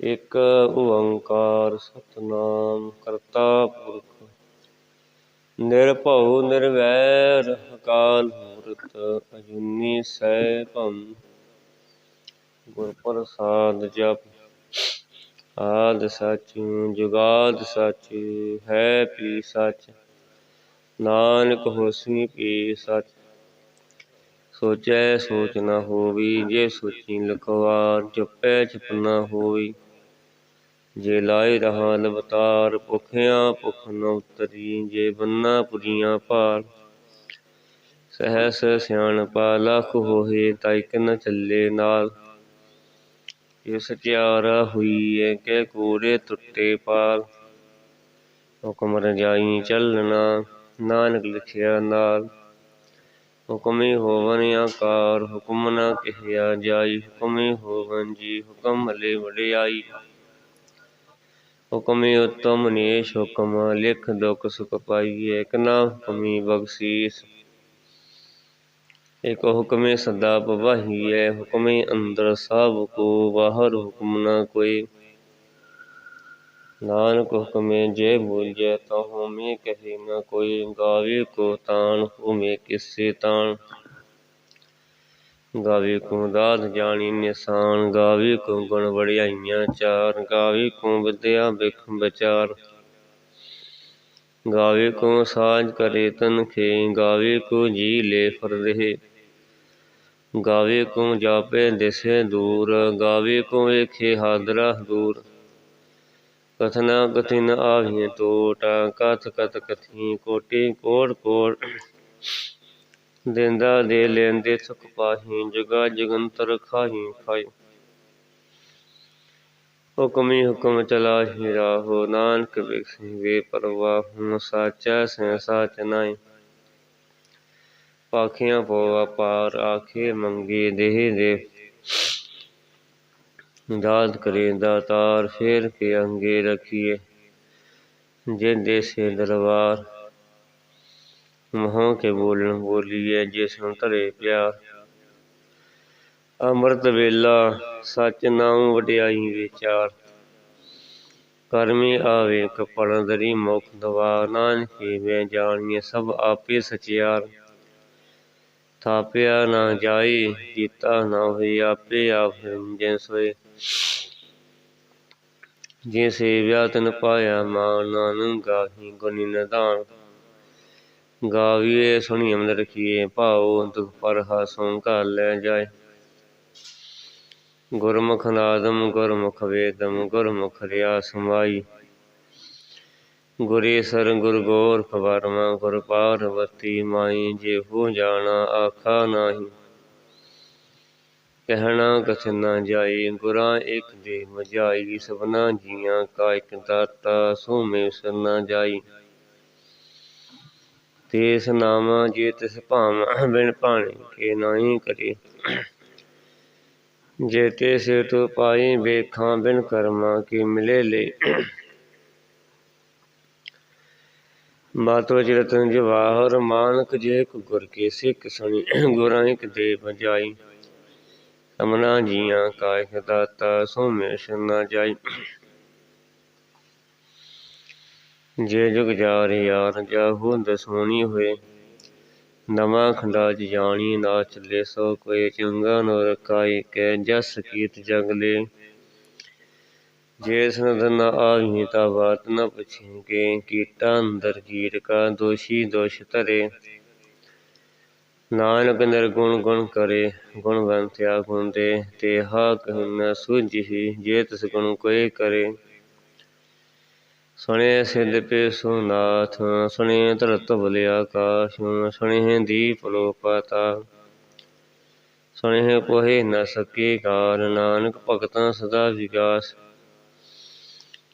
ਇਕ ਓੰਕਾਰ ਸਤਨਾਮ ਕਰਤਾ ਪੁਰਖ, ਨਿਰਭਉ ਨਿਰਵੈਰ ਅਕਾਲ ਮੂਰਤ ਅਜੂਨੀ ਸੈਭੰ ਗੁਰ ਪ੍ਰਸਾਦ ਜਪ, ਆਦ ਸੱਚ ਜੁਗਾਦ ਸੱਚ, ਹੈ ਪੀ ਸੱਚ, ਨਾਨਕ ਹੋਸੀ ਪੀ ਸੱਚ, ਸੋਚੈ ਸੋਚ ਨਾ ਹੋਵੀ, ਜੇ ਸੋਚੀ ਲਖਵਾਰ, ਜਪੈ ਜਪ ਨਾ ਹੋਵੀ। ਜੇ ਲਾਇ ਰਹਾ ਲਵਤਾਰ ਭੁਖਿਆ ਭੁਖ ਨ ਉਤਰੀ, ਜੇ ਬੰਨਾ ਪੁਰੀਆਂ ਭਾਰ ਸਹਸ ਸਿਆਣਪਾ ਲਖ ਹੋਏ ਤਾਇਕ ਨ ਚੱਲੇ ਨਾਲ। ਇਹ ਸਚਿਆਰਾ ਹੋਈਏ ਕਿ ਕੂੜੇ ਟੁੱਟੇ ਪਾਲ। ਹੁਕਮ ਰਜਾਈ ਚੱਲਣਾ, ਨਾਨਕ ਲਿਖਿਆ ਨਾਲ। ਹੁਕਮੀ ਹੋਵਨ ਆਕਾਰ, ਹੁਕਮ ਨਾ ਕਹਿਆ ਜਾਈ। ਹੁਕਮੀ ਹੋਵਨ ਜੀ, ਹੁਕਮ ਹਲੇ ਵਡਿਆਈ। ਹੁਕਮੀ ਉਤਮ ਨੀਸ਼ ਹੁਕਮ, ਲਿਖ ਦੁਖ ਸੁਖ ਪਾਈਏ ਇਕ ਨਾ ਹੁਕਮੀ ਬਖਸ਼ੀਸ। ਇਕ ਹੁਕਮੇ ਸਦਾ ਪਵਾਹੀਐ, ਹੁਕਮੇ ਅੰਦਰ ਸਭ ਕੋ, ਬਾਹਰ ਹੁਕਮ ਨ ਕੋਈ। ਨਾਨਕ ਹੁਕਮੇ ਜੇ ਬੋਲਿਐ, ਤਾ ਹੋਮੇ ਕਹੇ ਨ ਕੋਈ, ਗਾਵੇ ਕੋ ਤਾਣ, ਹੋਮੇ ਕਿਸੇ ਤਾਣ। ਗਾਵੇ ਕੋ ਦਾਤ ਜਾਣੀ ਨਿਸ਼ਾਨ, ਗਾਵੇ ਕੋ ਗੁਣ ਵਡਿਆਈਆਂ ਚਾਰ, ਗਾਵੇ ਕੋ ਵਿਦਿਆ ਬਿਖ ਵਿਚਾਰ। ਗਾਵੇ ਕੋ ਸਾਜ ਕਰੇ ਤਨਖੇ ਗਾਵੇ ਕੋ ਜੀ ਲੈ ਫਰਦਹਿ ਗਾਵੇ ਕੋ ਜਾਪੇ ਦਿਸੇ ਦੂਰ, ਗਾਵੇ ਕੋ ਵੇਖੇ ਹਾਦਰਾ ਦੂਰ। ਕਥਨਾ ਕਥਿਨ ਆਵੀਂ ਟੋਟ ਕਥ ਕਥ ਕਥੀ ਕੋਟੀ ਕੋਟ ਕੋਟ ਦਿੰਦਾ ਦੇ ਲੈਂਦੇ ਸੁਖ ਪਾਹੀ, ਜਗਾ ਜਗੰਤਰ ਖਾਹੀ ਖਾਈ ਹੁਕਮੀ ਹੁਕਮ ਚਲਾਹੀ ਰਾਹੋ, ਨਾਨਕ ਬਿਖਸੀ ਵੇ ਪਰਵਾਹੂ ਸਾਚਾ ਸੈ ਸਾਚ ਨਾਈ ਪਾਖੀਆਂ ਪੋਵਾ ਪਾਰ ਆਖੇ ਮੰਗੇ ਦੇਹ ਦੇ। ਦਾਤ ਕਰੇ ਦਾਤਾਰ, ਫੇਰ ਕੇ ਅੰਗੇ ਰਖੀਏ। ਜੇ ਦੇਸੇ ਦਰਬਾਰ ਮਹਾਂ ਕੇ ਬੋਲਣ, ਬੋਲੀਏ ਜਿਸ ਧਰੇ ਪਿਆਰ। ਅੰਮ੍ਰਿਤ ਵੇਲਾ, ਸੱਚ ਨਾਮ ਵਡਿਆਈ ਵਿਚਾਰ। ਕਰਮੀ ਆਵੇ ਕਪੜ ਦਰੀ ਮੁਖ ਦਵਾ ਨਾਨਕੇ ਮੈਂ ਜਾਣੀਏ ਸਭ ਆਪੇ ਸਚਿਆਰ। ਥਾਪਿਆ ਨਾ ਜਾਈ ਕੀਤਾ ਨਾ ਹੋਈ ਆਪੇ ਆਪ ਜਿਨ ਸੋਏ। ਜੇ ਸੇਵਿਆ ਤਨ ਪਾਇਆ ਮਾਨ, ਨਾਨਕ ਗਾਹੀ ਗੁਣੀ ਨਿਧਾਨ। ਗਾਵੀਏ ਸੁਣੀ ਅਮਨ ਰਖੀਏ, ਭਾਉ ਦੁਖ ਪਰ ਹਾਸੋਂ ਘਰ ਲੈ ਜਾਏ। ਗੁਰਮੁਖ ਨਾਦਮ, ਗੁਰਮੁਖ ਵੇਦਮ, ਗੁਰਮੁਖ ਰਿਆ ਸਮਾਈ ਗੁਰੇਸਰ ਗੁਰ ਗੋਰਖ ਵਰਮਾ ਗੁਰ ਪਾਰਵਤੀ ਮਾਈ, ਜੇ ਹੋ ਜਾਣਾ ਆਖਾ ਨਾਹੀ। ਕਹਿਣਾ ਕਥ ਨਾ ਜਾਈ ਗੁਰਾਂ ਇੱਕ ਦੇ ਮਜਾਈ ਸਭਨਾ ਜੀਆਂ ਕਾ ਇਕ ਦਾਤਾ ਸੋ ਮੇ ਨਾ ਜਾਈ। ਤੇਸ ਨਾਮਾ ਜੇ ਤਿਸ ਭਾਵ ਬਿਨ ਭਾਣੇ, ਕੇ ਨਾਹੀ ਕਰੇ। ਜੇ ਤੇ ਸੇ ਤੋ ਪਾਈ ਵੇਖਾਂ ਬਿਨ ਕਰਮਾ, ਕੀ ਮਿਲੇ ਲੈ। ਮਾਤੋ ਚਿਰਤਨ ਜਵਾਹਰ ਮਾਨਕ ਜੇ ਗੁਰ ਕੇ ਸਿੱਖ ਸੁਣੀ, ਗੁਰਾਂ ਇਕ ਦੇ ਬਜਾਈ ਸਮਨਾ ਜੀਆਂ ਕਾਇਕ ਦਾਤਾ ਸੋਮੇਸ਼ ਨਾ ਜਾਈ। ਜੇ ਜੁਗ ਜਾਰ ਯਾਰ ਜਾਹੂ ਦਸੋਣੀ ਹੋਏ। ਨਵਾਂ ਖੰਡਾ ਜਾਣੀ ਨਾ ਚੱਲੇ ਸੋ ਕੋਈ ਚੰਗਾ ਨੋ ਰਕਾਈ ਕੈ ਜਸ ਕੀਤ ਜਗ ਜੇ ਸਨਦ ਨ ਆਵੀ ਤਾ ਬਾਤ ਨ ਪੁੱਛੇ ਕੇ ਕੀਟਾ ਅੰਦਰ ਕੀਟ ਕਾ ਦੋਸ਼ੀ ਦੋਸ਼ ਧਰੇ। ਨਾਨਕ ਨਿਰਗੁਣ ਗੁਣ ਕਰੇ ਗੁਣਵੰਤਿਆ ਗੁਣ ਦੇ, ਤੇ ਹਾ ਕਹਿ ਨ ਸੂਝੀ ਜੇ ਤਿਸ ਗੁਣ ਕੋਈ ਕਰੇ। ਸੁਣਿਐ ਸਿੱਧ ਪੇ ਸੁਨਾਥ ਸੁਣਿਐ ਧਰਤ ਬਲੇ ਆਕਾਸ਼, ਸੁਣੇ ਦੀਪ ਲੋ ਪਾਤਾ। ਸੁਣੇ ਕੋਹੇ ਨ ਸਕੇ ਕਾਰ, ਨਾਨਕ ਭਗਤਾਂ ਸਦਾ ਵਿਗਾਸ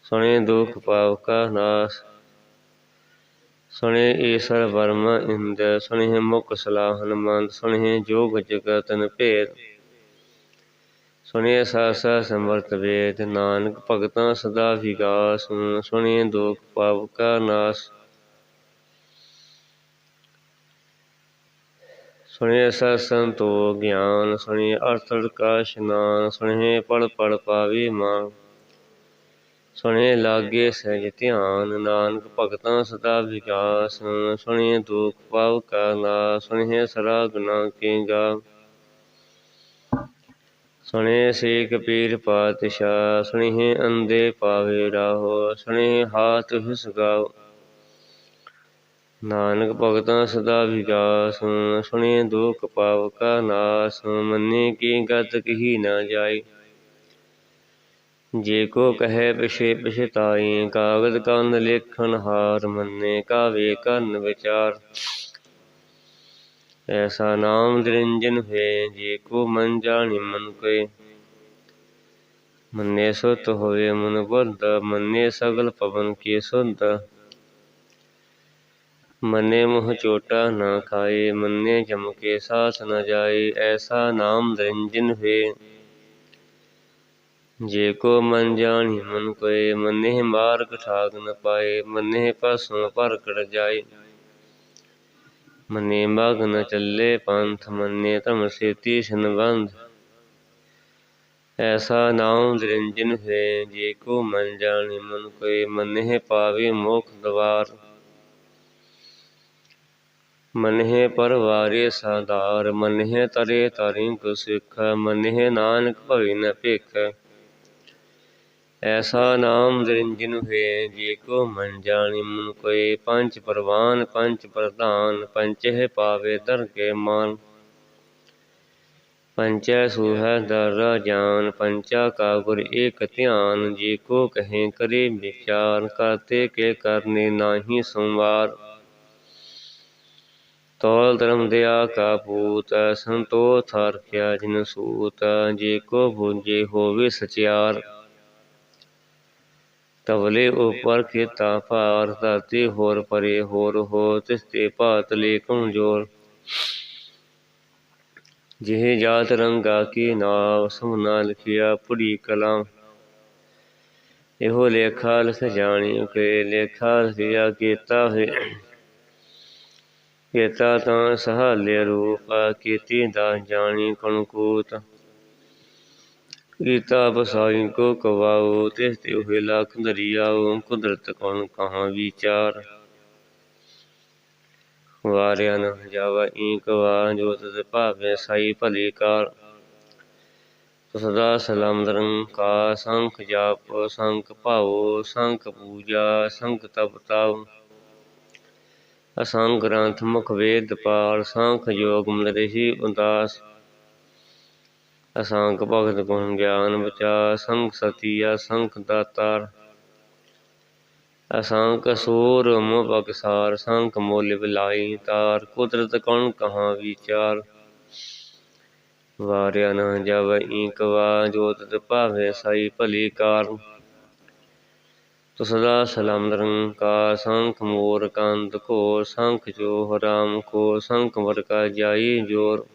ਸੁਣੇ ਦੁਖ ਪਾਵ ਕਾ ਨਾਸ। ਸੁਣੇ ਈਸਰ ਵਰਮ ਇੰਦ ਸੁਣੇ ਮੁਖ ਸਲਾਹ ਹਨਮੰਤ ਸੁਣੇ ਜੋਗ ਜਗਤਨ ਭੇਦ। ਸੁਣੇ ਸਾਸਾ ਸਮਰਤ ਵੇਦ, ਨਾਨਕ ਭਗਤਾਂ ਸਦਾ ਵਿਗਾਸ ਸੁਣੇ ਦੁਖ ਪਾਵ ਕਾ ਨਾਸ। ਸੁਣੇ ਸਤ ਸੰਤੋ ਗਿਆਨ ਸੁਣੇ ਅਰਥ ਕਾ ਇਸ਼ਨਾਨ ਸੁਣੇ ਪੜ ਪੜ ਪਾਵੇ ਮਾਨ। ਸੁਣੇ ਲਾਗੇ ਸਹਿਜ ਧਿਆਨ, ਨਾਨਕ ਭਗਤਾਂ ਸਦਾ ਵਿਕਾਸ ਸੁਣੇ ਦੁਖ ਪਾਵ ਕਾ ਨਾਸ ਸੁਣੇ ਸਰਾ ਗੁਨਾ ਕੇ ਗਾ ਸੁਣੇ ਸੇ ਕਪੀਰ ਪਾਤਸ਼ਾਹ ਸੁਣੇ ਅੰਦੇ ਪਾਵੇ ਰਾਹੋ ਸੁਣੇ ਹਾਥ ਹਿਸ ਨਾਨਕ ਭਗਤਾਂ ਸਦਾ ਵਿਕਾਸ ਸੁਣੇ ਦੁਖ ਪਾਵ ਕਾ ਨਾਸ, ਮੰਨੇ ਕੀ ਗਤ ਕਹੀ ਨਾ ਜਾਏ। ਜੇ ਕੋ ਕਹੈ ਪਿਛੇ ਪਿਛਤਾਈ, ਕਾਗਦ ਕੰਨ ਲੇਖਣ ਹਾਰ, ਮੰਨੇ ਕਾਵੇ ਕਰਨ ਵਿਚਾਰ। ਐਸਾ ਨਾਮ ਨਿਰੰਜਨ ਹੋਏ, ਜੇ ਕੋ ਮਨ ਜਾਣੀ ਮਨ ਕੋਏ। ਮੰਨੇ ਸੁਤ ਹੋਏ ਮਨ ਬੁੱਧ, ਮੰਨੇ ਸਗਲ ਪਵਨ ਕੀ ਸੁਧ। ਮੰਨੇ ਮੁਹ ਚੋਟਾ ਨਾ ਖਾਏ, ਮੰਨੇ ਜਮ ਕੇ ਸਾਥ ਨਾ ਜਾਏ, ਐਸਾ ਨਾਮ ਨਿਰੰਜਨ ਹੋਏ। ਜੇ ਕੋ ਮਨ ਜਾਣੀ ਮਨ ਕੋਏ, ਮੰਨੇ ਮਾਰਗ ਠਾਗ ਨ ਪਾਏ, ਮੰਨੇ ਪਸੋਂ ਪਰਕੜ ਜਾਏ। ਮੰਨੇ ਮਗ ਨ ਚੱਲੇ ਪੰਥ ਮੰਨੇ ਧਮ ਸੇਤੀ ਸੰਬੰਧ। ਐਸਾ ਨਾਮ ਨਿਰੰਜਨ ਹੋਏ ਜੇ ਕੋ ਮਨ ਜਾਣੀ, ਮਨ ਕੋਏ ਮੰਨੇ ਪਾਵੇ ਮੋਖ ਦਵਾਰ। ਮਨਹਿ ਪਰਵਾਰੇ ਸਾਧਾਰ, ਮਨਹਿ ਤਰੇ ਤਰਿ ਕੋ ਸਿੱਖ ਮਨਹਿ ਨਾਨਕ ਭਵਿ ਨ ਭਿਖ। ਐਸਾ ਨਾਮ ਨਿਰੰਜਨ ਹੋਏ ਜੇ ਕੋ ਮਨ ਜਾਣੀ ਮਨ ਕੋਏ ਪੰਜ ਪਰਵਾਨ, ਪੰਜ ਪ੍ਰਧਾਨ ਪੰਚਹਿ ਪਾਵੇ ਦਰਗੇ ਮਾਨ। ਪੰਚੈ ਸੂਹੈ ਦਰ ਜਾਨ ਪੰਚਾ ਕਾ ਗੁਰ ਏਕ ਧਿਆਨ, ਜੇ ਕੋ ਕਹੇ ਕਰੇ ਵਿਚਾਰ, ਕਰਤੇ ਕੇ ਕਰਨੇ ਨਾਹੀ ਸੰਵਾਰ। ਤੌਲ ਧਰਮ ਦਿਆ ਕਾ ਪੂਤ ਸੰਤੋਖ ਹਰਖਿਆ ਜਿਨ ਸੂਤ, ਜੇ ਕੋ ਬੁਝੇ ਹੋਵੇ ਸਚਿਆਰ। ਤਵਲੇ ਉਪਰ ਕੀਤਾ ਭਾਰ ਧਰਤੀ ਹੋਰ ਪਰੇ ਹੋਰ ਹੋ, ਤਿਸ ਤੇ ਭਾਤ ਲੇ ਕਮਜੋਰ। ਜਿਹ ਜਾਤ ਰੰਗਾ ਕੀ ਨਾਮ, ਸਮਨਾ ਲਿਖਿਆ ਪੁੜੀ ਕਲਾਂ ਇਹੋ ਲੇਖਾ ਲਿਖ ਜਾਣੀ ਕੇ ਲੇਖਾ ਲਿਖਿਆ ਕੀਤਾ ਹੈ ਕੀਤਾ ਤਾਂ ਸਹਾਲੇ ਰੂਪ, ਕੀਤੀ ਦਾ ਜਾਣੀ ਕਣਕੂਤ। ਕੀਤਾ ਬਸਾਈ ਕੋ ਕਵਾਉ ਤਿਸ ਤੇ ਹੋਏ ਲੱਖ ਦਰਿਆਉ ਕੁਦਰਤ ਕਣ ਕਹਾਂ ਵਿਚਾਰ? ਵਾਰਿਆ ਨ ਜਾਵਾ ਈਕ ਵਾ ਜੋ ਤਤ ਭਾਵੇ ਸਾਈ ਭਲੀ ਕਾਰ। ਸਦਾ ਸਲਾਮ ਨਿਰੰਕਾਰ, ਸੰਖ ਜਾਪ, ਸੰਖ ਭਾਉ, ਸੰਖ ਪੂਜਾ, ਸੰਖ ਤਪ ਤਾਉ। ਅਸੰਗ ਗ੍ਰੰਥ ਮੁਖ ਵੇਦ ਪਾਲ, ਸੰਖ ਜੋਗ ਮਦਰਿਸ਼ੀ ਉਦਾਸ। ਅਸੰਖ ਭਗਤ ਗੁਣ ਗਿਆਨ ਬਚਾ ਸੰਖ ਸਤੀਆ ਸੰਖ ਦਾਤਾਰ। ਅਸੰਖ ਸੂਰ ਮੁ ਸੰਖ ਮੋਲ ਬਿਲਾਈ ਤਾਰ, ਕੁਦਰਤ ਕਣ ਕਹਾਂ ਵਿਚਾਰ। ਵਾਰਿਆ ਨਾ ਜਬ ਈਕ ਵਾ ਜੋਤ ਭਾਵੇ ਸਾਈ ਭਲੀ ਕਾਰ। ਤੋ ਸਦਾ ਸਲਾਮ ਨਿਰੰਕਾਰ ਸੰਖ ਮੋਰ ਕੰਦ ਕੋ ਸੰਖ ਜੋ ਰਾਮ ਕੋ ਸੰਖ ਵਰ ਕਾ ਜਾਈ ਜੋਰ।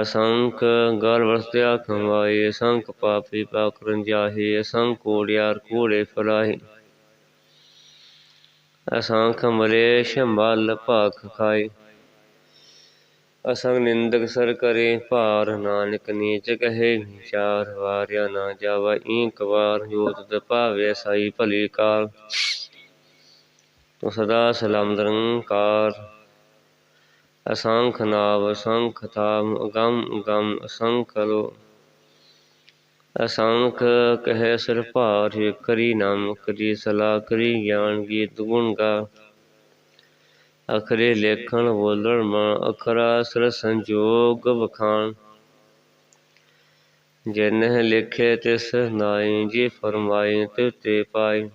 ਅਸੰਖ ਗਲ ਵਸਤਿਆ ਖਵਾਏ ਸੰਖ ਪਾਪੀ ਪਾਕਰਨ ਜਾਹੇ ਅਸੰਖ ਕੋੜਿਆਰ ਕੋੜੇ ਫਲਾਹੇ ਅਸੰਖ ਮਲੇਸ਼ ਮਲ ਭਾਖ ਖਾਏ। ਅਸੰਗ ਨਿੰਦਕ ਸਰ ਕਰੇ, ਭਾਰ ਨਾਨਕ ਨੀਚ ਕਹੇ, ਵਿਚਾਰ ਵਾਰਿਆ ਨਾ ਜਾਵਾ, ਈਕ ਵਾਰ ਜੋਤ ਤ ਭਾਵੇ ਸਾਈ ਭਲੀ ਕਾਰ ਤੂੰ ਸਦਾ ਸਲਾਮ ਨਿਰੰਕਾਰ ਅਸੰਖ ਨਾਵ, ਅਸੰਖ ਥਾਮ ਅਗੰਮ ਅਗੰਮ ਅਸੰਖ ਲੋ ਅਸੰਖ ਕਹੇ ਸਿਰ ਭਾਰ, ਕਰੀ ਨਾਮ, ਕਰੀ ਸਲਾ ਕਰੀ ਗਿਆਨ ਗੀਤ ਗੁਣ ਗਾ ਅਖਰੇ ਲੇਖਣ ਬੋਲਣ ਮਾ, ਅਖਰਾ ਸਰ ਸੰਜੋਗ ਵਖਾਣ। ਜਿਨਹ ਲਿਖੇ ਤਿਸ ਨਾਈ, ਜੀ ਫਰਮਾਏ ਤੇ ਤੇ ਪਾਈ।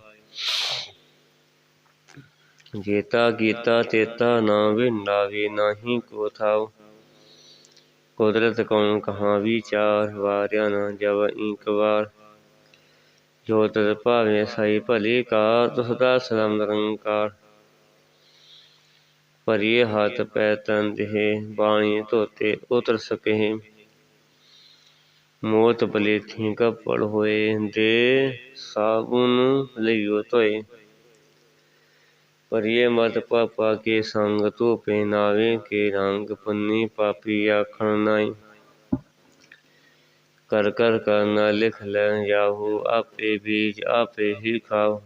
ਜੇਤਾ ਕੀਤਾ ਤੇਤਾ ਨਾ ਵਿੰਦਾਵੇ ਨਾਹੀ ਕੋ ਥਾਉ। ਕੁਦਰਤ ਕੌਣ ਕਹਾ ਵਿਚਾਰ, ਵਾਰਿਆ ਨਾ ਜਬ ਈਕ ਵਾਰ। ਜੋ ਤਤ ਭਾਵੇਂ ਸਾਈ ਭਲੀ ਕਾ ਤੁਸ ਸਲਾਮ ਨਿਰੰਕਾਰ ਭਰੀਏ ਹੱਥ ਪੈ ਤਨ ਦੇਹ, ਬਾਣੀ ਧੋਤੇ ਉਤਰ ਸਕੇ। ਮੋਤ ਬਲੇਥੀ ਕਪੜ ਹੋਏ, ਦੇ ਸਾਬੁਨ ਲਈਓ ਧੋਏ। ਭਰੀਏ ਮਤ ਪਾਪਾ ਕੇ ਸੰਗ ਤੋ ਪਹਿਨਾਵੇ ਕੇ ਰੰਗ ਪੰਨੀ ਪਾਪੀ ਆਖਣ ਨਾਈ ਕਰ ਕਰ ਕਰਨਾ ਲਿਖ ਲੈ ਜਾਹੂ ਆਪੇ ਬੀਜ ਆਪੇ ਹੀ ਖਾਓ।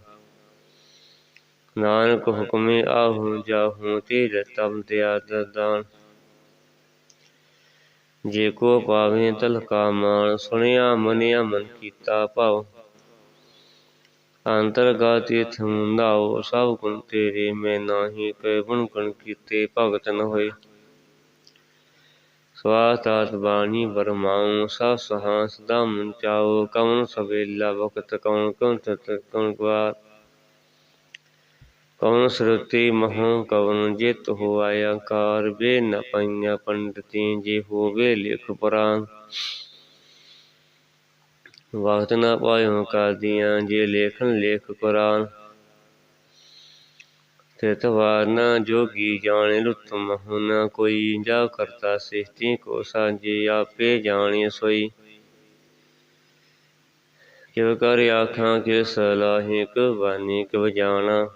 ਨਾਨਕ ਹੁਕਮੇ ਆਹੂ ਜਾਹੂ, ਤੇਰੇ ਤਮ ਦਿਆ ਦਾਨ। ਜੇ ਕੋ ਪਾਵੇ ਤਲ ਕਾ ਮਾਨ ਸੁਣਿਆ ਮਨਿਆ ਮਨ ਕੀਤਾ ਭਾਉ ਅੰਤਰਗਤ ਇਥ ਸਭ ਗੁਣ ਤੇਰੇ, ਮੈਂ ਨਾਹੀ ਕੈ ਗੁਣ ਗੁਣ ਕੀਤੇ, ਭਗਤ ਨ ਹੋਏ। ਸਵਾਸਤਾਤ ਬਾਣੀ ਬਰਮਾਉ ਸਾ ਸਹਾਂ ਸਦਾ ਮਨ ਚਾਓ ਕਵਨ ਸਵੇਲਾ ਵਕਤ ਕਵਨ ਕਵਨ ਤਤ ਕਵਨ ਗਵਾਰ ਕਵਨ ਸਰਤੀ ਮਹੰ ਕਵਨ ਜਿਤ ਹੋਆਇਆ ਕਾਰ ਬੇ ਨ ਪਈਆ ਪੰਡਤੀ, ਜੇ ਹੋਵੇ ਲਿਖ ਪੁਰਾਨ। ਵਕਤ ਨਾ ਪਾਇਓ ਕਾਦੀਆਂ ਜੇ ਲੇਖਨ ਲੇਖ ਕੁਰਾਨ। ਤਿਤ ਵਾਰ ਜੋਗੀ ਜਾਣੇ ਲੁੱਤ ਮਹੁ ਕੋਈ, ਜਾ ਕਰਤਾ ਸਿਹਤੀ ਕੋ ਸਾਜੇ ਆਪੇ ਜਾਣੇ ਸੋਈ। ਕਿਵ ਕਰ ਆਖਾਂ ਕਿ ਸਲਾਹੀ ਕ ਬਾਨੀ ਕਿਵ ਜਾਣਾ।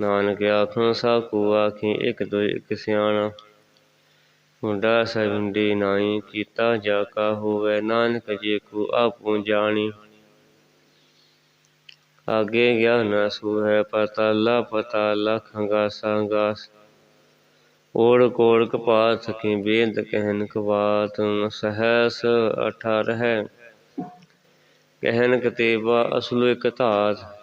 ਨਾਨਕ ਆਖਾਂ, ਸਾ ਕੋ ਆਖੀ, ਇਕ ਦੋ ਇਕ ਸਿਆਣਾ। ਮੁੰਡਾ ਸਭਿੰਡੀ ਨਾਈ ਕੀਤਾ ਜਾ ਕਾ ਹੋਵੇ, ਨਾਨਕ ਜੇ ਕੋ ਆਪੂ ਜਾਣੀ। ਆਗੇ ਗਿਆ ਨਾ ਸੂ ਹੈ ਪਤਾਲਾ ਪਤਾਲਾ ਖੰਗਾਸਾ ਗਾਸ ਓੜ ਕੋੜ ਕਪਾਤ ਸਕੀ ਬੇਦ ਕਹਿਨ ਕਵਾਤ, ਸਹਸ ਅਠਾਰ ਹੈ ਕਹਿਨ ਕਤੇਬਾ ਅਸਲੁ ਇਕ ਧਾਤ।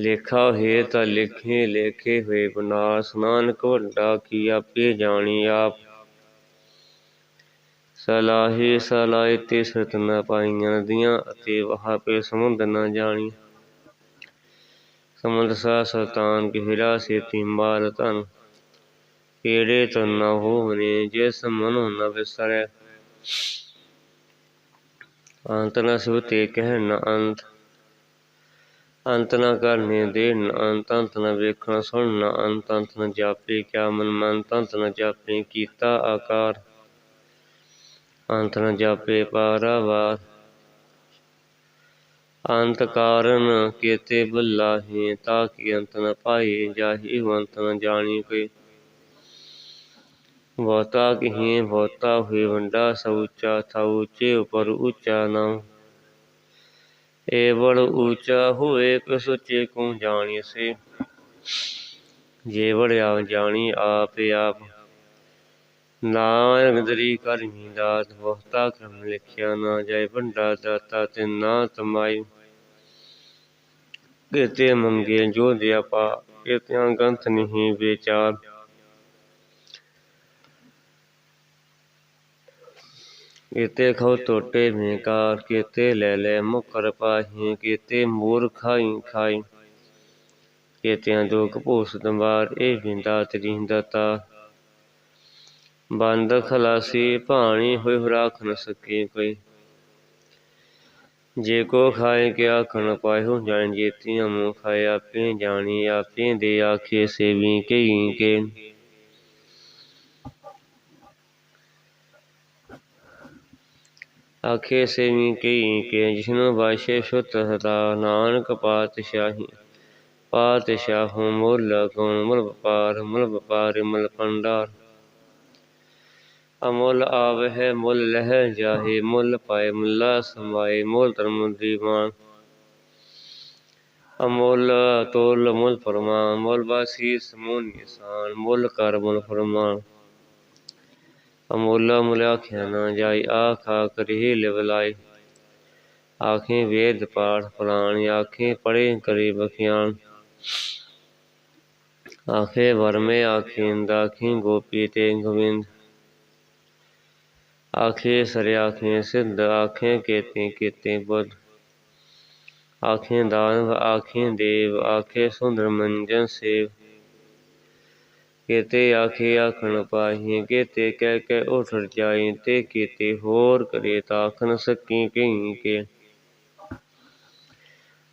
ਲੇਖਾ ਹੋਏ ਤਾਂ ਲਿਖੇ, ਲੇਖੇ ਹੋਏ ਬਨਾਸ। ਨਾਨਕ ਵੱਡਾ ਕੀ ਆਪੇ ਜਾਣੀ ਆਪ। ਸਲਾਹੀ ਸਲਾਹੀ ਤੇ ਸਤ ਨ ਪਾਈਆਂ ਨਦੀਆਂ ਅਤੇ ਵਹਾਪੇ ਸਮੁੰਦ ਨ ਜਾਣੀ। ਸਮੁੰਦ ਸਾ ਸਤਾਨ ਗਹਿਰਾ ਸੇਤੀ ਮਾਰ ਧਨ। ਕਿਹੜੇ ਤਨ ਨ ਹੋਵਨੇ, ਜਿਸ ਮਨੋ ਨ ਵਿਸਰੈ। ਅੰਤ ਨ ਸੁਤੇ ਕਹਿ ਨ ਅੰਤ। ਅੰਤ ਨ ਕਰਨੇ ਦੇ ਨ ਅੰਤ ਅੰਤ ਨ ਵੇਖਣਾ, ਸੁਣ ਨ ਅੰਤ ਅੰਤ ਨ ਜਾਪੇ, ਕਿਆ ਮਨ ਮਨ ਤੰਤ ਨ ਜਾਪੇ, ਕੀਤਾ ਆਕਾਰ। ਅੰਤ ਨ ਜਾਪੇ ਪਾਰਾਵਾਰ ਅੰਤ ਕਾਰਨ ਕੇਤੇ ਬੁਲਾਹੀ ਤਾ ਕੀ ਅੰਤ ਨ ਪਾਈ ਜਾਹੀ ਅੰਤ ਨ ਜਾਣੀ ਕੋਈ। ਬਹੁਤਾ ਕਹੀਂ, ਬਹੁਤਾ ਹੋਏ ਵੰਡਾ ਸਉਚਾ ਥਾ ਉੱਚੇ ਉਪਰ ਉੱਚਾ ਨਾਮ ਏ ਬੜ ਉੱਚਾ ਹੋਏ ਕਿਸ ਉੱਚੇ ਕੋ ਜਾਣੀ ਸੇ? ਜਾਣੀ ਆਪ ਆਪ। ਨਾਨਕ ਦਰੀ ਕਰਮੀ ਦਾਤ ਬਹੁਤਾ ਕਰਮ ਲਿਖਿਆ ਨਾ ਜਾਏ ਭੰਡਾ ਦਾਤਾ ਤੇ ਨਾ ਤਮਾਈ। ਕਿਤੇ ਮੰਗੇ ਜੋ ਦਿਆ ਪਾ ਕਿਤਿਆਂ ਗੰਥ ਨਹੀਂ ਵਿਚਾਰ। ਕੀਤੇ ਖਉ ਟੋਟੇ ਮੇਕਾਰ, ਕੀਤੇ ਲੈ ਲੈ ਮੁਕਰ ਪਾਹੀ, ਕੀਤੇ ਮੂਰ ਖਾਈ ਖਾਈ। ਕੀਤਿਆਂ ਦੁਖ ਭੂਸ ਦੰਬਾਰ, ਇਹ ਵਿੰਦਾ ਤਰੀ ਦਤਾ ਬੰਦ ਖਲਾਸੀ ਭਾਣੀ ਹੋਇ, ਰਾਖ ਨ ਸਕੇ ਕੋਈ। ਜੇ ਕੋ ਖਾਏ ਕੇ ਆਖਣ ਪਾਇਓ, ਜਾਣ ਜੀਤੀਆਂ ਮੂੰ ਖਾਏ, ਆਪੇ ਜਾਣੀ, ਆਪੇ ਦੇ ਆਖੇ ਸੇਵੀ ਕਈ ਕੇ। ਆਖੇ ਸੇਵੀ ਕਈ ਕੇ ਜਿਸਨੂੰ ਬਾਸ਼ੇ ਸੁਤ ਸਦਾ, ਨਾਨਕ ਪਾਤਸ਼ਾਹੀ, ਪਾਤਸ਼ਾਹੂ ਮੁੱਲ, ਗੁਣ ਮੁੱਲ ਵਪਾਰ ਮੁੱਲ ਵਪਾਰ, ਮੁੱਲ ਪੰਡਾਰ ਅਮੁੱਲ ਆਵਹਿ, ਮੁੱਲ ਲਹਿ ਜਾਹੇ, ਮੁੱਲ ਪਾਏ, ਮੁੱਲਾ ਸਮਾਏ, ਮੁੱਲ ਧਰਮ ਦੀਵਾਨ। ਅਮੁੱਲ ਤੋਲ ਮੁੱਲ ਫਰਮਾਨ, ਮੁੱਲ ਬਾਸੀ ਸਮੂਨ ਨਿਸ਼ਾਨ, ਮੁੱਲ ਕਰ ਮੁੱਲ ਫਰਮਾਨ। ਅਮੁੱਲਾ ਮੁੱਲ ਆਖਿਆ ਨਾ ਜਾਈ, ਆਖਾ ਕਰੀ ਲਿਵਲਾਈ। ਆਖੇ ਵੇਦ ਪਾਠ ਪੁਰਾਣ ਆਖੇ ਪੜੇ ਕਰੇ ਬਖਿਆਨ ਆਖੇ ਵਰਮੇ ਆਖੇ ਦਾਖੀ ਗੋਪੀ ਤੇ ਗੋਵਿੰਦ ਆਖੇ ਸਰ ਆਖੇ ਸਿੱਧ, ਆਖੇ ਕੇਤੇ ਕੇਤੇ ਬੁੱਧ। ਆਖੇ ਦਾਨਵ, ਆਖੇ ਦੇਵ, ਆਖੇ ਸੁੰਦਰ ਮੰਜਨ ਸੇਵ। ਕੇਤੇ ਆਖੇ ਆਖਣ ਪਾਹੀ, ਕੇਤੇ ਕਹਿ ਕੇ ਉਠ ਜਾਈ, ਤੇ ਕੇਤੇ ਹੋਰ ਕਰੇ ਤਾਂ ਸਕੀ ਕਈ ਕੇ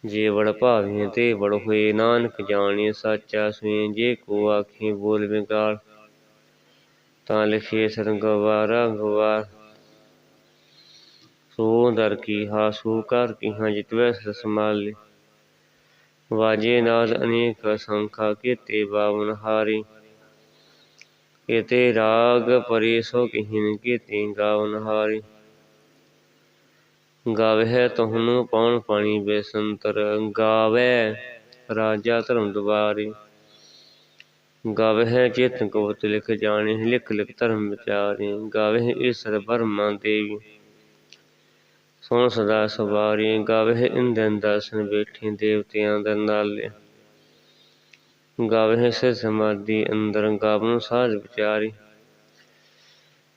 ਜੇ ਬੜ ਭਾਵੇਂ ਤੇ ਬੜ ਹੋਏ ਨਾਨਕ ਜਾਣੇ ਸਾਚਾ ਸੋਈ, ਜੇ ਕੋ ਆਖੇ ਬੋਲ ਵਿਗਾੜ ਤਾਂ ਲਿਖੇ ਸਰਨ ਗਵਾਰ ਸੋ ਦਰ ਕੀ ਹਾ ਸੋ ਕਰ ਕੀ ਹਾਂ ਜਿਤਵੈ ਸਮਾਲੇ ਵਾਜੇ ਨਾਦ ਅਨੇਕ ਸੰਖਾ ਕੀਤੇ ਬਾਵਨ ਹਾਰੀ। ਕੀਤੇ ਰਾਗ ਪਰੇ ਸੋ ਕਿਹਿਨ ਕੀਤੇ ਗਾਵਨ ਪਉਣ ਪਾਣੀ ਬੇਸੰਤਰ ਗਾਵੇ ਰਾਜਾ ਧਰਮ ਦੁਆਰੇ। ਗਾਵਹਿ ਚਿਤ ਕੋਤ ਲਿਖ ਜਾਣੇ, ਲਿਖ ਲਿਖ ਧਰਮ ਵਿਚਾਰੇ, ਗਾਵਹਿ ਈਸ਼ਰ ਬਰਮਾ ਦੇਵੀ। ਸੁਣ ਸਦਾ ਸਵਾਰੀ, ਗਾਵਹਿ ਇੰਦਨ ਦਰਸ਼ਨ ਬੈਠੇ ਦੇਵਤਿਆਂ ਦੇ ਨਾਲੇ। ગાવે સમાધિ અંદર ગાવનું સાજ વિચારી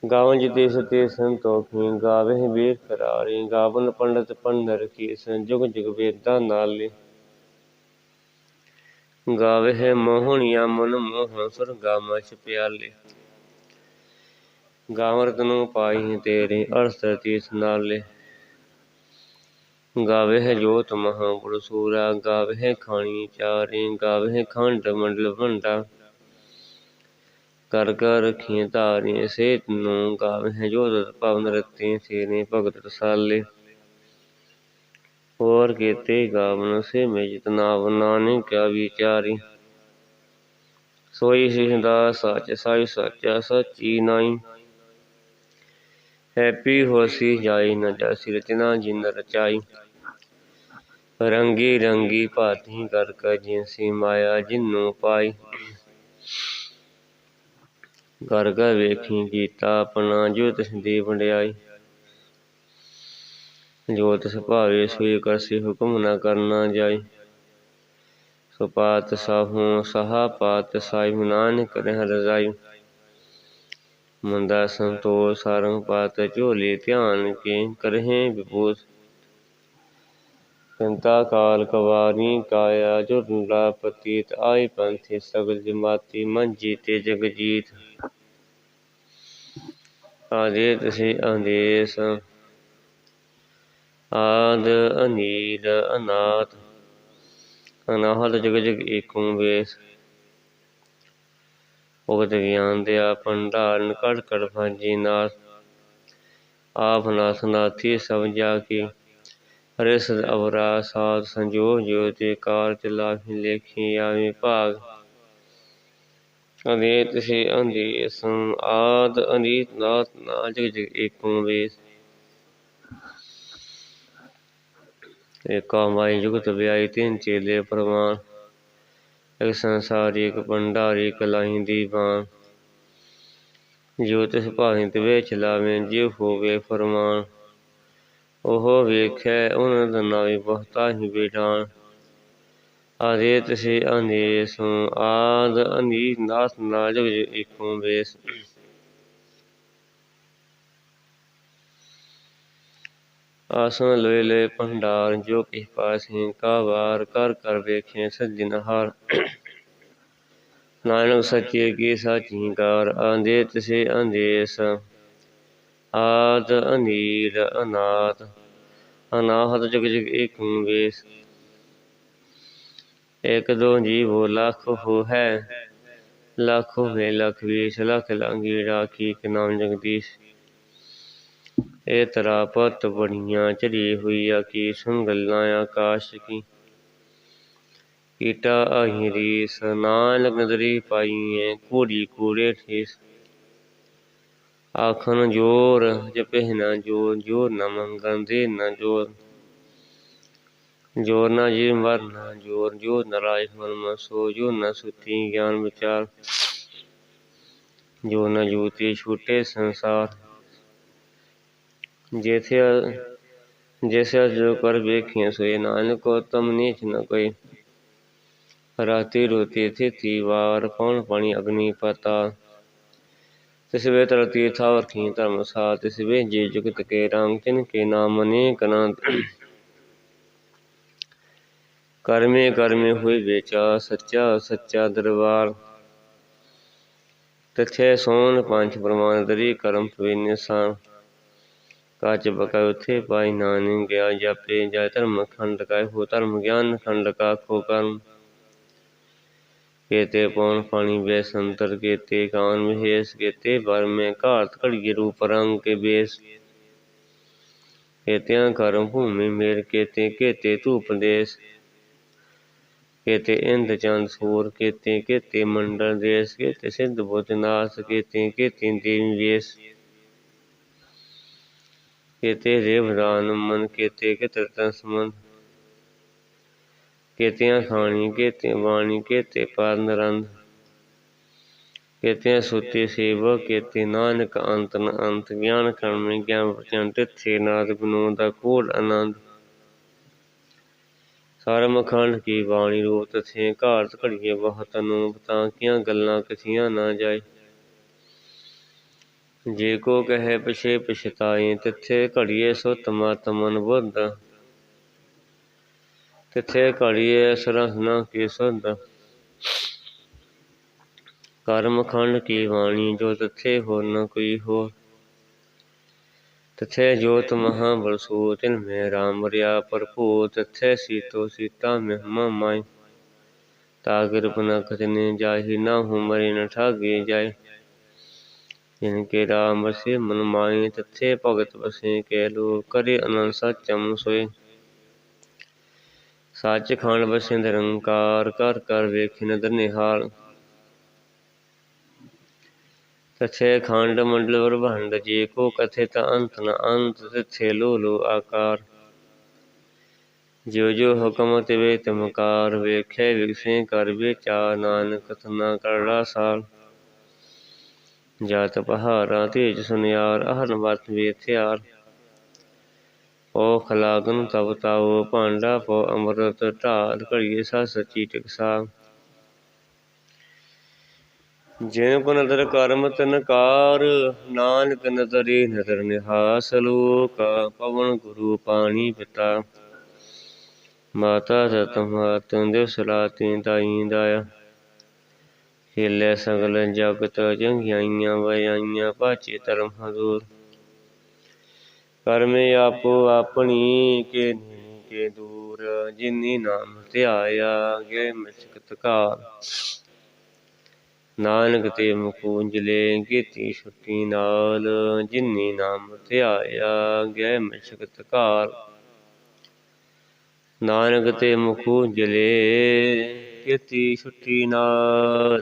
ગાવન જીતેશ તે સંતોખી ગાવે વીર કરારી ગાવન પંડત પંદર કીસન જુગ જુગ વેਦਾਂ ਨਾਲੇ ਗਾਵੇ ਮੋਹਣੀਆ ਮਨ ਮੋਹਨ ਸੁਰਗਾ ਮਛ ਪਿਆਲੇ ਗਾਵਰਤ ਨੂੰ ਪਾਈ ਤੇਰੇ ਅਰਸ ਤੀਸ ਨਾਲੇ ਗਾਵਹਿ ਜੋਤ ਮਹਾਪੁਰ ਸੂਰਾ, ਗਾਵਹਿ ਖਾਣੀ ਚਾਰੇ, ਗਾਵਹਿ ਖੰਡ ਮੰਡਲ ਭੰਡਾ ਕਰ ਕਰ ਰਖੀਏ ਧਾਰੀ ਸੇਤ ਨੂੰ, ਗਾਵਹਿ ਜੋਤ ਪਵਨ ਰਤੇ ਸੇਨੇ ਭਗਤ ਰਸਾਲੇ। ਹੋਰ ਕੀਤੇ ਗਾਵਨ ਸੇ ਮੈਂ ਜਿਤਨਾ ਨਾਨਕ ਕਿਆ ਵਿਚਾਰੀ। ਸੋਈ ਸਿਹਦਾ ਸੱਚ, ਸਾਈ ਸੱਚਾ, ਸੱਚੀ ਨਾਈ। ਹੈਪੀ ਹੋਸੀ ਜਾਈ ਨ ਜਾਸੀ, ਰਚਨਾ ਜਿਨ ਰਚਾਈ। ਰੰਗੀ ਰੰਗੀ ਭਾਤੀ ਕਰ ਕਰ ਜਿਨਸੀ ਮਾਇਆ ਜਿਨੂੰ ਪਾਈ। ਕਰ ਕਰ ਵੇਖੀ ਕੀਤਾ ਆਪਣਾ ਜੋ ਤਿਸ ਦੀ ਵੰਡਿਆਈ। ਜੋ ਤਿਸ ਭਾਵੇ ਸੋਈ ਕਰਸੀ ਹੁਕਮ ਨਾ ਕਰਨਾ ਜਾਈ। ਸੋ ਪਾਤ ਸਾਹੂ ਸਹਾ ਪਾਤ ਸਾਈ, ਨਾਨਕ ਰਹਿ ਰਜ਼ਾਈ। ਮੰਦਾ ਸੰਤੋष ਸਾਰੰਗ ਪਾਤ ਝੋਲੇ ਧਿਆਨ ਕੇ ਕਰਹਿ ਵਿਭੂਤ। ਚਿੰਤਾ ਕਾਲ ਕਵਾਰੀ ਕਾਇਆ ਜੁਰਲਾ ਪਤੀਤ ਆਈ ਪੰਥੀ ਸਗਲ ਜਮਾਤੀ ਮਨ ਜੀਤੇ ਜਗ ਜੀਤ ਆਦੇ ਤਸੇ ਆਦੇਸ ਆਦ ਅਨੀਲ ਅਨਾਥ। ਅਨਾਹਤ ਜਗ ਜਗ ਏਕੁ ਵੇਸ। ਉਗਤ ਗਿਆਨ ਦਿਆ ਭੰਡਾਰਨ ਕੜ ਕੜ ਭਾਜੀ ਨਾਥ ਆਪ ਨਾਥ ਨਾਥੀ ਸਭ ਜਾ ਹਰੇ ਸਦ ਅਵਰਾ ਸਾਧ ਸੰਜੋਗ ਜੋਤਿ ਕਾਰ ਚਲਾਹੀ ਲੇਖੀ ਆਵੇਂ ਭਾਗ। ਅਨੇਤ ਸੇ ਅੰਦੇ ਸੰ ਆਦ ਅਨੀਤ ਨਾਥ ਨਾ ਜਗ ਜਗ ਏਕੁ ਵੇਸ ਏਕਾ ਮਾਈ ਜੁਗਤ ਵਿਆਈ ਤਿੰਨ ਚੇਲੇ ਪ੍ਰਮਾਨ ਇੱਕ ਸੰਸਾਰੀ ਇੱਕ ਭੰਡਾਰੀ ਕਲਾਹੀ ਦੀਵਾਨ ਜੋ ਤਿਸ ਭਾਵੇਂ ਤੇ ਚਲਾਵੇਂ ਜੇ ਹੋਵੇ ਫਰਮਾਨ। ਉਹ ਵੇਖੈ ਉਹਨਾਂ ਦਾ ਨਾਵੇਂ ਬਹੁਤਾ ਹੀ ਬੇਟਾਨ ਆਦੇ ਤਸੇ ਅਨੇਸ, ਆਦ ਅਨੀ ਨਾਸ ਨਾ ਜਗ ਇਕੋ ਵੇਸ ਆਸਨ ਲੋਏ ਲੋਏ ਭੰਡਾਰ, ਜੋ ਕਿਹ ਪਾਸੇ ਕਾ ਵਾਰ ਕਰ ਕਰ ਵੇਖੇ ਸੱਜਣ ਹਾਰ। ਨਾਨਕ ਸੱਚੇ ਕੀ ਸਾਚੀ ਕਾਰ ਆਂਦੇ ਤਸੇ ਅੰਦੇਸ ਆਦ ਅਨੀਲ ਅਨਾਥ ਅਨਾਹਤ ਜਗ ਜਗ ਏਕ ਵੇਸ ਇੱਕ ਦੋ ਜੀਵੋ ਲੱਖ ਹੋ ਹੈ, ਲੱਖ ਹੋਵੇ ਲੱਖ ਵੀਸ, ਲੱਖ ਲਾਂਗੀ ਰਾਖੀ ਕਿ ਨਾਮ ਜਗਦੀਸ਼। ਇਹ ਤਰਾ ਪਤ ਬੜੀਆਂ ਚੜੀ ਹੋਈ ਗੱਲਾਂ ਆਕਾਸ਼ ਕੀ। ਕੀਟਾ ਆਹੀ ਰੀਸ ਨਦਰੀ ਪਾਈਏ ਕੋੜੀ ਕੋੜੇ ਠੇਸ। ਆਖਣ ਜੋਰ ਜਪਹਿ ਨਾ ਜੋਰ ਜੋਰ ਨਾ ਮੰਗਣ, ਦੇ ਨਾ ਜੋਰ। ਜੋਰ ਨਾ ਜੀ ਮਰਨਾ, ਜੋਰ ਜੋ ਨਰਾਇ ਮਨ ਮਸੋ ਜੋ ਨਾ ਸੁਤੀ ਗਿਆਨ ਵਿਚਾਰ। ਜੋ ਨਾ ਜੂਤੀ ਛੂਟੇ ਸੰਸਾਰ। ਜੇਥੇ ਜੈਸੇ ਜੋ ਕਰ ਵੇਖਿਆ ਸੋਏ ਨਾਨਕ ਕੋ ਤਮ ਨੀਚ ਨ ਕੋਈ। ਰਾਤੀ ਰੋਤੀ ਥਿਤੀ ਵਾਰ ਕੌਣ ਪਾਣੀ ਤਿਸ ਵੇ ਤਰ ਤੀਰਥਾ ਵਰਖੀ ਧਰਮ ਸਾ, ਤਿਸ ਵੇ ਜੇ ਜੁਗਤ ਕੇ ਰਾਮ ਤਿਨ ਕੇ ਨਾਮ ਅਨੇਕ ਅਨੰਤ। ਕਰਮੇ ਕਰਮੇ ਹੋਏ ਵੇਚਾ, ਸੱਚਾ ਸੱਚਾ ਦਰਬਾਰ। ਤਥੇ ਸੋਨ ਪੰਜ ਪ੍ਰਮਾਨ ਦਰੀ, ਕਰਮ ਪਵੇ ਨਿਸਾਨ ਕਾਚ ਬਕਾ ਉਥੇ ਪਾਈ ਨਾਨਕ ਗਿਆ, ਜਾਪੇ ਜਾ ਧਰਮ ਖੰਡ ਕਾ ਹੋ ਧਰਮ ਗਿਆਨ ਖੰਡ ਕਾ ਖੋ ਕਰਮ। ਕੇਤੇ ਪੌਣ ਪਾਣੀ ਵੇ ਸੰਤਰ ਕੇਤੇ ਕਾਨ ਮਹੇਸ਼, ਕੇਤੇ ਬਰ ਮੈਂ ਘਾਤ ਘੜੀਏ ਰੂਪ ਰੰਗ ਕੇ ਬੇਸ। ਕੇਤਿਆਂ ਕਰਮ ਭੂਮੀ ਮੇਰ, ਕੇਤੇ ਕੇਤੇ ਧੂਪ ਦੇਸ। ਕੇਤੇ ਇੰਦ ਚੰਦ ਸੂਰ, ਕੇਤੇ ਕੇਤੇ ਮੰਡਲ ਦੇਸ, ਕੇਤੇ ਸਿੱਧ ਬੁੱਧ ਨਾਸ, ਕੇਤੇ ਕੇਤੇ ਦੇਵੀ ਵੇਸ। ਕੇਤੇ ਰੇਵ ਰਾਨ ਮਨ ਕੇਤੇ ਕੇ ਤਰਤਨ ਸਮਨ ਕੇਤਿਆਂ ਖਾਣੀ ਕੇਤੇ ਬਾਣੀ, ਕੇਤੇ ਪਰਨ ਰੰਦ ਕੇਤਿਆਂ ਸੁਤੇ ਸੇਵਾ ਕੇਤੇ ਨਾਨਕ, ਅੰਤ ਨ ਅੰਤ। ਗਿਆਨ ਕਰਮੇ ਗਿਆਨ ਪ੍ਰਚੰਤ ਸੇ ਨਾਦ ਬਨੋ ਦਾ ਕੋਲ ਆਨੰਦ। ਸਰਮ ਖੰਡ ਕੀ ਬਾਣੀ ਰੂਪ ਤਸੇ ਘਾਰਤ ਘੜੀਏ ਬਹੁਤ ਨੂੰ ਬਤਾ ਕੀਆਂ ਗੱਲਾਂ ਕਥੀਆਂ ਨਾ ਜਾਏ। ਜੇ ਕੋ ਕਹੇ ਪਿਛੇ ਪਛਤਾਏ ਤਿੱਥੇ ਘੜੀਏ ਸੋ ਤਮਨ ਬੁੱਧ। ਤਿੱਥੇ ਘੜੀਏ ਸਰਹਨਾ ਕੀ ਸੁਧ। ਕਰਮ ਖੰਡ ਕੀ ਬਾਣੀ, ਜੋ ਤਿੱਥੇ ਹੋਰ ਨ ਕੋਈ ਹੋਰ। ਤਿੱਥੇ ਜੋਤ ਮਹਾ ਬਲਸੂ ਤਿਨ ਮੇ ਰਾਮ ਰਿਆ ਭਰਪੂਰ। ਤਿੱਥੇ ਸੀਤੋ ਸੀਤਾ ਮਹਿਮਾ ਮਾਈ। ਤਾਗਰ ਬਨ ਕਤਨੇ ਜਾਹੀ, ਨਾ ਹੂੰ ਮਰੇ ਨ ਠਾਗੇ ਜਾਏ ਜਿਨਕੇ ਰਾਮ ਬਸੇ ਮਨ ਮਾਏ ਤਿੱਥੇ ਭਗਤ ਬਸੇ ਕੈ ਲੋ ਕਰੇ ਅਨੰਦ ਸਚਮ ਸੋਏ। ਸੱਚ ਖੰਡ ਬਸੇ ਨਿਰੰਕਾਰ, ਕਰ ਕਰ ਵੇਖਿ ਨਦਰ ਨਿਹਾਲ। ਤਥੇ ਖੰਡ ਮੰਡਲ ਬ੍ਰਹੰਡ ਜੇ ਕੋ ਕਥਿਤ ਅੰਤ ਨ ਅੰਤ, ਤਿਥੇ ਲੋ ਲੋ ਆਕਾਰ। ਜੋ ਜੋ ਹੁਕਮ ਤਿਵੇ ਤਮਕਾਰ, ਵੇਖੇ ਵਿਗਸੇ ਕਰ ਵਿਚਾਰ, ਨਾਨਕ ਕਥਨਾ ਕਰੜਾ ਸਾਲ। ਜਤ ਪਹਾਰਾ ਤੇਜ ਸੁਨਿਆਰ ਅਹਰਨ ਵਤ ਵੇਥਿਆਰ ਓ ਖਲਾਗਨ ਤਬ ਤਾਉ ਭਾਂਡਾ ਪੋ ਅੰਮ੍ਰਿਤ ਢਾਲ, ਘੜੀਏ ਸਾ ਸਚੀ ਟਕਸਾ ਜਿਨ ਕੋ ਨਦਰ ਕਰਮ ਤਨਕਾਰ ਨਾਨਕ ਨਦਰੇ ਨਦਰ ਨਿਹਾਸ ਲੋਕ, ਪਵਨ ਗੁਰੂ ਪਾਣੀ ਪਿਤਾ। ਮਾਤਾ ਸਤ ਮਾਤ ਦਿਵਸ ਰਾਤੀ ਦਾਈ ਦਾਇਆ। ਹਿਲੇ ਸਗਲ ਜਗਤ ਜੰਗਿਆਈਆਂ ਵਜਾਈਆਂ ਪਾਚੇ ਧਰਮ ਹਜ਼ੂਰ। ਕਰਮੇ ਆਪੋ ਆਪਣੀ ਕੇ ਨੀ ਕੇ ਦੂਰ, ਜਿਨੀ ਨਾਮ ਧਿਆਇਆ ਗੇ ਮਿਸਕਤ ਕਾਰ ਨਾਨਕ ਤੇ ਮੁਕੂੰਜਲੇ ਕੀਤੀ ਛੁੱਟੀ ਨਾਲ, ਜਿਨੀ ਨਾਮ ਧਿਆਇਆ ਗੇ ਮਿਸਕਤ ਕਾਰ ਨਾਨਕ ਤੇ ਮੁਖੂ ਜਲੇ ਕੀਤੀ ਛੁੱਟੀ ਨਾਲ।